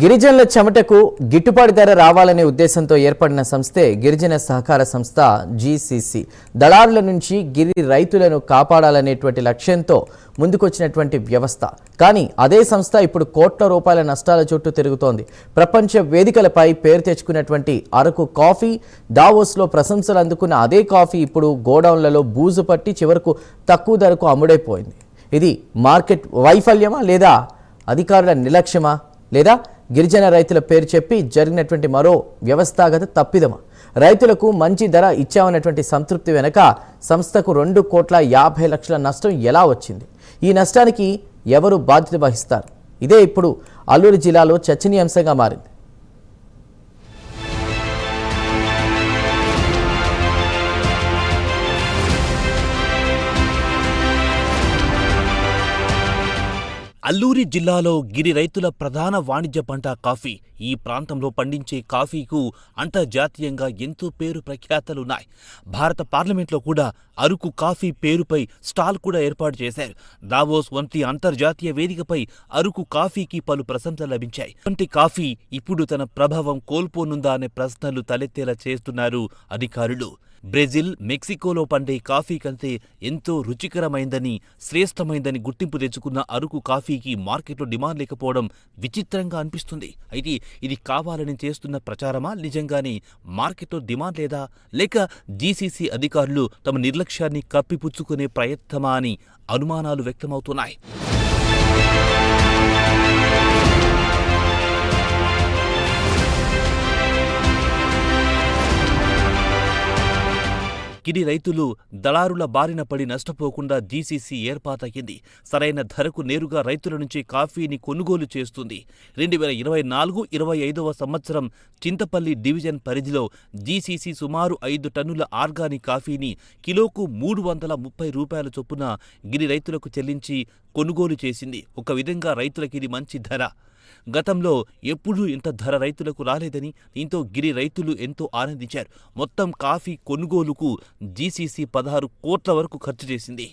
గిరిజనుల చెమటకు గిట్టుబాటు ధర రావాలనే ఉద్దేశంతో ఏర్పడిన సంస్థే గిరిజన సహకార సంస్థ జీసీసీ దళారుల నుంచి గిరి రైతులను కాపాడాలనేటువంటి లక్ష్యంతో ముందుకొచ్చినటువంటి వ్యవస్థ. కానీ అదే సంస్థ ఇప్పుడు కోట్ల రూపాయల నష్టాల చుట్టూ తిరుగుతోంది. ప్రపంచ వేదికలపై పేరు తెచ్చుకున్నటువంటి అరకు కాఫీ దావోస్లో ప్రశంసలు అందుకున్న అదే కాఫీ ఇప్పుడు గోడౌన్లలో బూజు పట్టి చివరకు తక్కువ ధరకు అమ్ముడైపోయింది. ఇది మార్కెట్ వైఫల్యమా లేదా? అధికారుల నిర్లక్ష్యమా లేదా? గిరిజన రైతుల పేరు చెప్పి జరిగినటువంటి మరో వ్యవస్థాగత తప్పిదమ రైతులకు మంచి ధర ఇచ్చామన్నటువంటి సంతృప్తి వెనక సంస్థకు రెండు కోట్ల యాభై లక్షల నష్టం ఎలా వచ్చింది? ఈ నష్టానికి ఎవరు బాధ్యత వహిస్తారు? ఇదే ఇప్పుడు అల్లూరు జిల్లాలో చర్చనీయాంశంగా మారింది. అల్లూరి జిల్లాలో గిరి రైతుల ప్రధాన వాణిజ్య పంట కాఫీ. ఈ ప్రాంతంలో పండించే కాఫీకు అంతర్జాతీయంగా ఎంతో పేరు ప్రఖ్యాతలున్నాయి. భారత పార్లమెంట్లో కూడా అరకు కాఫీ పేరుపై స్టాల్ కూడా ఏర్పాటు చేశారు. దావోస్ వంటి అంతర్జాతీయ వేదికపై అరకు కాఫీకి పలు ప్రశంసలు లభించాయి. వంటి కాఫీ ఇప్పుడు తన ప్రభావం కోల్పోనుందా అనే ప్రశ్నలు తలెత్తేలా చేస్తున్నారు అధికారులు. బ్రెజిల్ మెక్సికోలో పండే కాఫీ కంటే ఎంతో రుచికరమైందని శ్రేష్టమైందని గుర్తింపు తెచ్చుకున్న అరకు కాఫీకి మార్కెట్లో డిమాండ్ లేకపోవడం విచిత్రంగా అనిపిస్తుంది. అయితే ఇది కావాలని చేస్తున్న ప్రచారమా? నిజంగానే మార్కెట్లో డిమాండ్ లేదా? లేక జీసీసీ అధికారులు తమ నిర్లక్ష్యాన్ని కప్పిపుచ్చుకునే ప్రయత్నమా అని అనుమానాలు వ్యక్తమవుతున్నాయి. గిరి రైతులు దళారుల బారిన పడి నష్టపోకుండా జీసీసీ ఏర్పాటయ్యింది. సరైన ధరకు నేరుగా రైతుల నుంచి కాఫీని కొనుగోలు చేస్తుంది. రెండు వేల ఇరవై నాలుగు ఇరవై ఐదవ సంవత్సరం చింతపల్లి డివిజన్ పరిధిలో జీసీసీ సుమారు ఐదు టన్నుల ఆర్గానిక్ కాఫీని కిలోకు మూడు వందల ముప్పై రూపాయల చొప్పున గిరి రైతులకు చెల్లించి కొనుగోలు చేసింది. ఒక విధంగా రైతులకి ఇది మంచి ధర. గతంలో ఎప్పుడూ ఇంత ధర రైతులకు రాలేదని దీంతో గిరి రైతులు ఎంతో ఆనందించారు. మొత్తం కాఫీ కొనుగోలుకు జీసీసీ పదహారు కోట్ల వరకు ఖర్చు చేసింది.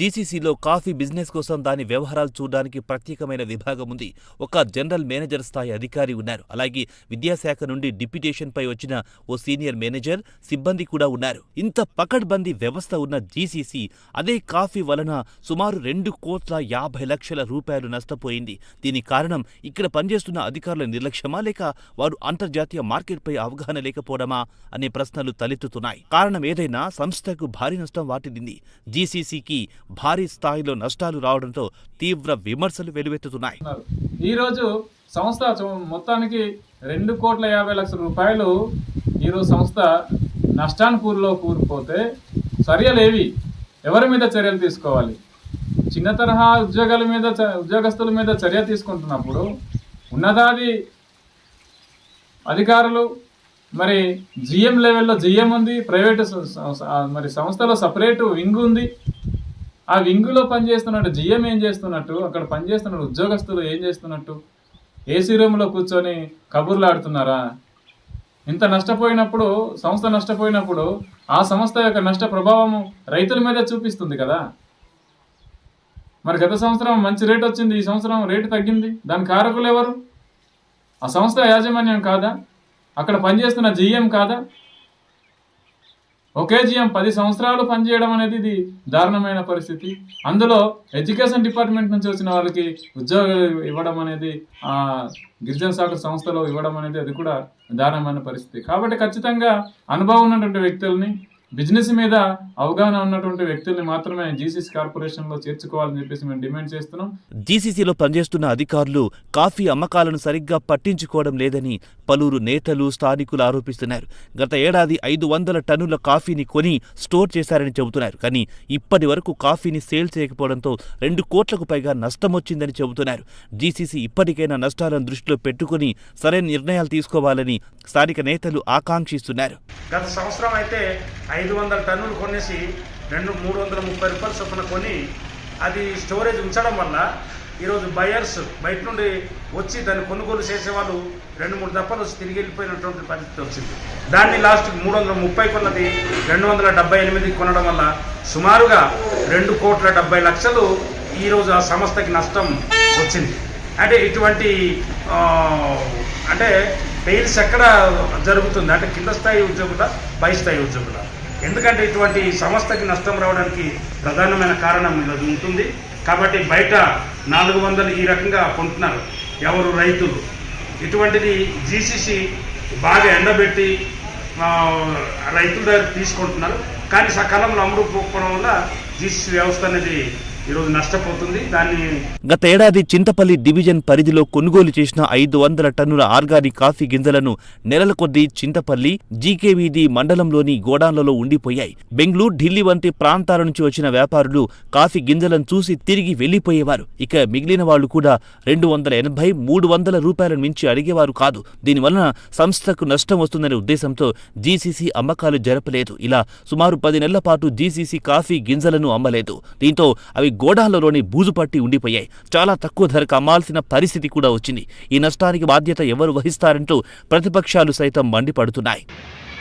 జీసీసీలో కాఫీ బిజినెస్ కోసం దాని వ్యవహారాలు చూడడానికి ప్రత్యేకమైన విభాగం ఉంది. ఒక జనరల్ మేనేజర్ స్థాయి అధికారి ఉన్నారు. అలాగే విద్యాశాఖ నుండి డిప్యుటేషన్ పై వచ్చిన ఓ సీనియర్ మేనేజర్ సిబ్బంది కూడా ఉన్నారు. ఇంత పకడ్బందీ వ్యవస్థ ఉన్న జీసీసీ అదే కాఫీ వలన సుమారు రెండు కోట్ల యాభై లక్షల రూపాయలు నష్టపోయింది. దీని కారణం ఇక్కడ పనిచేస్తున్న అధికారుల నిర్లక్ష్యమా లేక వారు అంతర్జాతీయ మార్కెట్పై అవగాహన లేకపోవడమా అనే ప్రశ్నలు తలెత్తుతున్నాయి. కారణం ఏదైనా సంస్థకు భారీ నష్టం వాటిల్లింది. జీసీసీకి భారీ స్థాయిలో నష్టాలు రావడంతో తీవ్ర విమర్శలు వెలువెత్తుతున్నాయి. ఈరోజు సంస్థ మొత్తానికి రెండు కోట్ల యాభై లక్షల రూపాయలు ఈరోజు సంస్థ నష్టాన్ని కూరులో చర్యలు ఏవి ఎవరి మీద చర్యలు తీసుకోవాలి? చిన్న తరహా ఉద్యోగాల మీద చ- ఉద్యోగస్తుల మీద చర్య తీసుకుంటున్నప్పుడు ఉన్నదాది అధికారులు మరి జిఎం లెవెల్లో జిఎం ఉంది ప్రైవేటు మరి సంస్థలో సపరేటు వింగ్ ఉంది ఆ వింగులో పనిచేస్తున్నట్టు జిఎం ఏం చేస్తున్నట్టు అక్కడ పనిచేస్తున్న ఉద్యోగస్తులు ఏం చేస్తున్నట్టు ఏసీ రూమ్లో కూర్చొని కబుర్లు ఆడుతున్నారా? ఇంత నష్టపోయినప్పుడు సంస్థ నష్టపోయినప్పుడు ఆ సంస్థ యొక్క నష్ట ప్రభావం రైతుల మీద చూపిస్తుంది కదా. మరి గత సంవత్సరం మంచి రేట్ వచ్చింది ఈ సంవత్సరం రేటు తగ్గింది దాని కారకులు ఎవరు? ఆ సంస్థ యాజమాన్యం కాదా? అక్కడ పనిచేస్తున్న జిఎం కాదా? ఒకే జిఎం పది సంవత్సరాలు పనిచేయడం అనేది ఇది దారుణమైన పరిస్థితి. అందులో ఎడ్యుకేషన్ డిపార్ట్మెంట్ నుంచి వచ్చిన వాళ్ళకి ఉద్యోగాలు ఇవ్వడం అనేది గిరిజన శాఖ సంస్థలో ఇవ్వడం అనేది అది కూడా దారుణమైన పరిస్థితి. కాబట్టి ఖచ్చితంగా అనుభవం ఉన్నటువంటి వ్యక్తుల్ని బిజినెస్ మీద అవగాహన ఉన్నటువంటి వ్యక్తుల్ని మాత్రమే జీసీసీ కార్పొరేషన్లో చేర్చుకోవాలని చెప్పేసి మేము డిమాండ్ చేస్తున్నాం. జీసీసీలో పనిచేస్తున్న అధికారులు కాఫీ అమ్మకాలను సరిగ్గా పట్టించుకోవడం లేదని పలువురు నేతలు స్థానికులు ఆరోపిస్తున్నారు. గత ఏడాది ఐదు వందల టన్నుల కాఫీని కొని స్టోర్ చేశారని చెబుతున్నారు. కానీ ఇప్పటి వరకు కాఫీని సేల్ చేయకపోవడంతో రెండు కోట్లకు పైగా నష్టం వచ్చిందని చెబుతున్నారు. జీసీసీ ఇప్పటికైనా నష్టాలను దృష్టిలో పెట్టుకుని సరైన నిర్ణయాలు తీసుకోవాలని స్థానిక నేతలు ఆకాంక్షిస్తున్నారు. గత సంవత్సరం అయితే ఐదు వందల టన్నులు కొనేసి రెండు మూడు వందల ముప్పై రూపాయలు చొప్పున కొని అది స్టోరేజ్ ఉంచడం వల్ల ఈరోజు బయర్స్ బయట నుండి వచ్చి దాన్ని కొనుగోలు చేసేవాళ్ళు రెండు మూడు దప్పలు వచ్చి తిరిగి వెళ్ళిపోయినటువంటి పరిస్థితి వచ్చింది. దాన్ని లాస్ట్ మూడు వందల ముప్పై కొన్నది రెండు వందల డెబ్బై ఎనిమిది కొనడం వల్ల సుమారుగా రెండు కోట్ల డెబ్బై లక్షలు ఈరోజు ఆ సంస్థకి నష్టం వచ్చింది. అంటే ఇటువంటి అంటే పెయిల్స్ ఎక్కడ జరుగుతుంది? అంటే కింద స్థాయి ఉద్యోగుల పై స్థాయి ఉద్యోగుల. ఎందుకంటే ఇటువంటి సంస్థకి నష్టం రావడానికి ప్రధానమైన కారణం ఇది ఉంటుంది. కాబట్టి బయట నాలుగు వందలు ఈ రకంగా కొంటున్నారు. ఎవరు రైతులు. ఇటువంటిది జీసీసీ బాగా ఎండబెట్టి రైతుల దగ్గర తీసుకుంటున్నారు. కానీ సకాలంలో అమలు పోకపోవడం వల్ల జీసీసీ వ్యవస్థ అనేది ఈరోజు నష్టపోతుంది. దాన్ని గత ఏడాది చింతపల్లి డివిజన్ పరిధిలో కొనుగోలు చేసిన ఐదు వందల టన్నుల ఆర్గానిక్ కాఫీ గింజలను నెలల కొద్దీ చింతపల్లి జీకేవీధి మండలంలోని గోడాన్లలో ఉండిపోయాయి. బెంగళూరు ఢిల్లీ వంటి ప్రాంతాల నుంచి వచ్చిన వ్యాపారులు కాఫీ గింజలను చూసి తిరిగి వెళ్ళిపోయేవారు ఇక మిగిలిన వాళ్ళు కూడా రెండు వందల ఎనభై మూడు వందల రూపాయల మించి అడిగేవారు కాదు. దీనివలన సంస్థకు నష్టం వస్తుందనే ఉద్దేశంతో జీసీసీ అమ్మకాలు జరపలేదు. ఇలా సుమారు పది నెలల పాటు జీసీసీ కాఫీ గింజలను అమ్మలేదు. దీంతో అవి గోడాలలోని బూజు పట్టి ఉండిపోయాయి. చాలా తక్కువ ధరకు అమ్మాల్సిన పరిస్థితి కూడా వచ్చింది. ఈ నష్టానికి బాధ్యత ఎవరు వహిస్తారంటూ ప్రతిపక్షాలు సైతం మండిపడుతున్నాయి.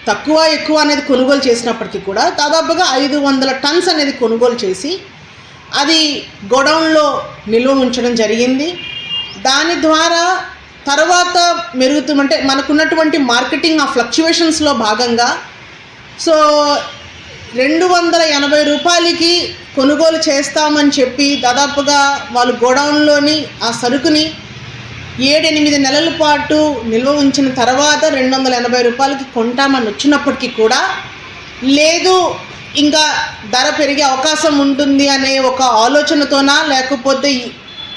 తక్కువ ఎక్కువ అనేది కొనుగోలు చేసినప్పటికీ కూడా దాదాపుగా ఐదు వందల టన్స్ అనేది కొనుగోలు చేసి అది గోడౌన్లో నిల్వ ఉంచడం జరిగింది. దాని ద్వారా తర్వాత మెరుగుతుంటే మనకున్నటువంటి మార్కెటింగ్ ఆ ఫ్లక్చువేషన్స్లో భాగంగా సో రెండు వందల ఎనభై రూపాయలకి కొనుగోలు చేస్తామని చెప్పి దాదాపుగా వాళ్ళు గోడౌన్లోని ఆ సరుకుని ఏడెనిమిది నెలల పాటు నిల్వ ఉంచిన తర్వాత రెండు వందల ఎనభై రూపాయలకి కొంటామని వచ్చినప్పటికీ కూడా లేదు ఇంకా ధర పెరిగే అవకాశం ఉంటుంది అనే ఒక ఆలోచనతోనా లేకపోతే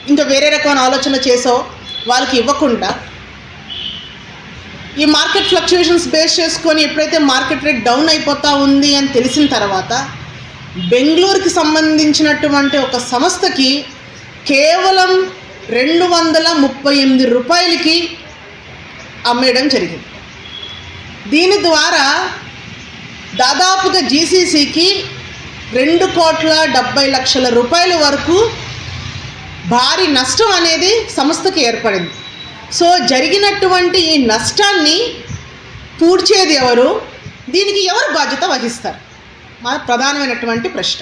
ఇంకా వేరే రకమైన ఆలోచన చేసో వాళ్ళకి ఇవ్వకుండా ఈ మార్కెట్ ఫ్లక్చుయేషన్స్ బేస్ చేసుకొని ఎప్పుడైతే మార్కెట్ రేట్ డౌన్ అయిపోతా ఉంది అని తెలిసిన తర్వాత బెంగళూరుకి సంబంధించినటువంటి ఒక సంస్థకి కేవలం రెండు వందల ముప్పై ఎనిమిది రూపాయలకి అమ్మేయడం జరిగింది. దీని ద్వారా దాదాపుగా జీసీసీకి రెండు కోట్ల డెబ్బై లక్షల రూపాయల వరకు భారీ నష్టం అనేది సంస్థకి ఏర్పడింది. సో జరిగినటువంటి ఈ నష్టాన్ని పూడ్చేది ఎవరు? దీనికి ఎవరు బాధ్యత వహిస్తారు? మా ప్రధానమైనటువంటి ప్రశ్న.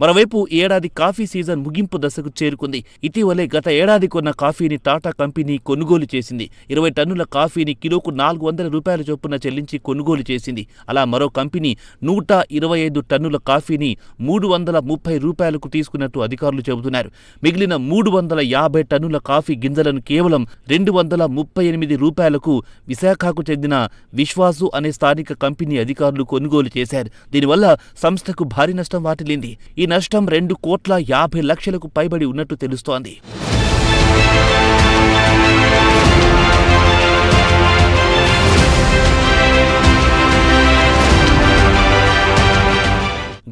మరోవైపు ఈ ఏడాది కాఫీ సీజన్ ముగింపు దశకు చేరుకుంది. ఇటీవలే గత ఏడాది కొన్న కాఫీని టాటా కంపెనీ కొనుగోలు చేసింది. ఇరవై టన్నుల కాఫీని కిలోకు నాలుగు వందల రూపాయల చొప్పున చెల్లించి కొనుగోలు చేసింది. అలా మరో కంపెనీ నూట ఇరవై ఐదు టన్నుల కాఫీని మూడు వందల ముప్పై రూపాయలకు తీసుకున్నట్టు అధికారులు చెబుతున్నారు. మిగిలిన మూడు వందల యాభై టన్నుల కాఫీ గింజలను కేవలం రెండు వందల ముప్పై ఎనిమిది రూపాయలకు విశాఖకు చెందిన విశ్వాసు అనే స్థానిక కంపెనీ అధికారులు కొనుగోలు చేశారు. దీనివల్ల సంస్థకు భారీ నష్టం వాటిల్లింది. ఈ నష్టం రెండు కోట్ల యాభై లక్షలకు పైబడి ఉన్నట్టు తెలుస్తోంది.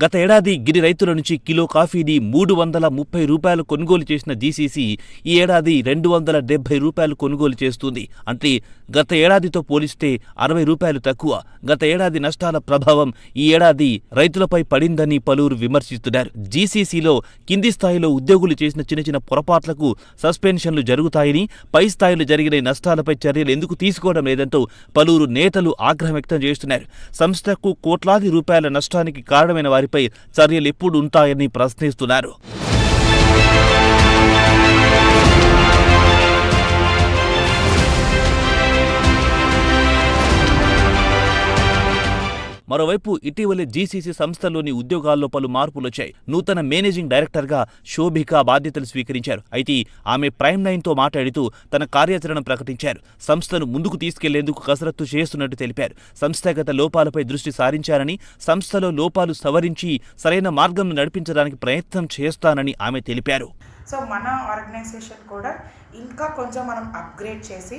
గత ఏడాది గిరి రైతుల నుంచి కిలో కాఫీని మూడు వందల ముప్పై రూపాయలు కొనుగోలు చేసిన జీసీసీ ఈ ఏడాది రెండు వందల డెబ్బై రూపాయలు కొనుగోలు చేస్తుంది. అంటే గత ఏడాదితో పోలిస్తే అరవై రూపాయలు తక్కువ. గత ఏడాది నష్టాల ప్రభావం ఈ ఏడాది రైతులపై పడిందని పలువురు విమర్శిస్తున్నారు. జీసీసీలో కింది స్థాయిలో ఉద్యోగులు చేసిన చిన్న చిన్న పొరపాట్లకు సస్పెన్షన్లు జరుగుతాయని పై స్థాయిలో జరిగిన నష్టాలపై చర్యలు ఎందుకు తీసుకోవడం లేదంటూ పలువురు నేతలు ఆగ్రహం వ్యక్తం చేస్తున్నారు. సంస్థకు కోట్లాది రూపాయల నష్టానికి కారణమైన వారి చర్యలు ఎప్పుడు ఉంటాయని ప్రశ్నిస్తున్నారు. మరోవైపు ఇటీవలే జీసీసీ సంస్థలోని ఉద్యోగాల్లో పలు మార్పులు వచ్చాయి నూతన మేనేజింగ్ డైరెక్టర్గా శోభిక బాధ్యతలు స్వీకరించారు. అయితే ఆమె ప్రైమ్ నైన్తో మాట్లాడుతూ తన కార్యాచరణ ప్రకటించారు. సంస్థను ముందుకు తీసుకెళ్ళేందుకు కసరత్తు చేస్తున్నట్టు తెలిపారు. సంస్థాగత లోపాలపై దృష్టి సారించారని సంస్థలో లోపాలు సవరించి సరైన మార్గం నడిపించడానికి ప్రయత్నం చేస్తానని ఆమె తెలిపారు. సో మన ఆర్గనైజేషన్ కూడా ఇంకా కొంచెం మనం అప్గ్రేడ్ చేసి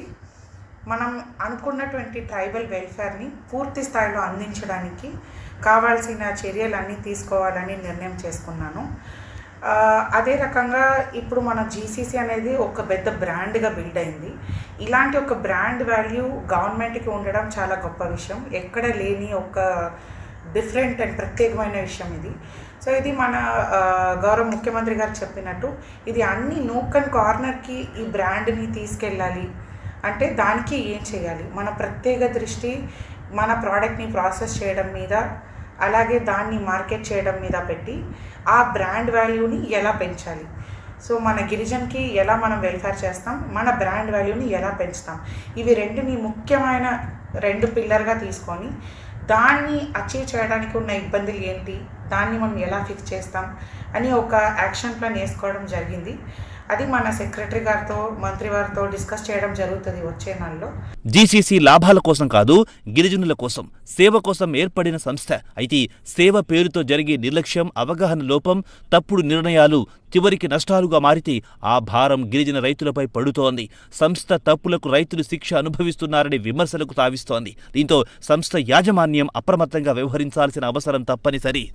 మనం అనుకున్నటువంటి ట్రైబల్ వెల్ఫేర్ని పూర్తి స్థాయిలో అందించడానికి కావాల్సిన చర్యలన్నీ తీసుకోవాలని నిర్ణయం చేసుకున్నాను. అదే రకంగా ఇప్పుడు మన జీసీసీ అనేది ఒక పెద్ద బ్రాండ్గా బిల్డ్ అయింది. ఇలాంటి ఒక బ్రాండ్ వాల్యూ గవర్నమెంట్కి ఉండడం చాలా గొప్ప విషయం. ఎక్కడ లేని ఒక డిఫరెంట్ అండ్ ప్రత్యేకమైన విషయం ఇది. సో ఇది మన గౌరవ ముఖ్యమంత్రి గారు చెప్పినట్టు ఇది అన్ని నూక్ అండ్ కార్నర్కి ఈ బ్రాండ్ని తీసుకెళ్ళాలి. అంటే దానికి ఏం చేయాలి? మన ప్రత్యేక దృష్టి మన ప్రోడక్ట్ని ప్రాసెస్ చేయడం మీద అలాగే దాన్ని మార్కెట్ చేయడం మీద పెట్టి ఆ బ్రాండ్ వాల్యూని ఎలా పెంచాలి? సో మన గిరిజన్కి ఎలా మనం వెల్ఫేర్ చేస్తాం? మన బ్రాండ్ వాల్యూని ఎలా పెంచుతాం? ఇవి రెండుని ముఖ్యమైన రెండు పిల్లర్గా తీసుకొని దాన్ని అచీవ్ చేయడానికి ఉన్న ఇబ్బందులు ఏంటి? దాన్ని మనం ఎలా ఫిక్స్ చేస్తాం? అని ఒక యాక్షన్ ప్లాన్ వేసుకోవడం జరిగింది. అది మన సెక్రటరీ గారితో మంత్రి వారితో డిస్కస్ చేయడం జరుగుతుంది వచ్చే నెలలో. జీసీసీ లాభాల కోసం కాదు గిరిజనుల కోసం సేవ కోసం ఏర్పడిన సంస్థ. అయితే సేవ పేరుతో జరిగే నిర్లక్ష్యం అవగాహన లోపం తప్పుడు నిర్ణయాలు చివరికి నష్టాలుగా మారితే ఆ భారం గిరిజన రైతులపై పడుతోంది. సంస్థ తప్పులకు రైతులు శిక్ష అనుభవిస్తున్నారనే విమర్శలకు తావిస్తోంది. దీంతో సంస్థ యాజమాన్యం అప్రమత్తంగా వ్యవహరించాల్సిన అవసరం తప్పనిసరి.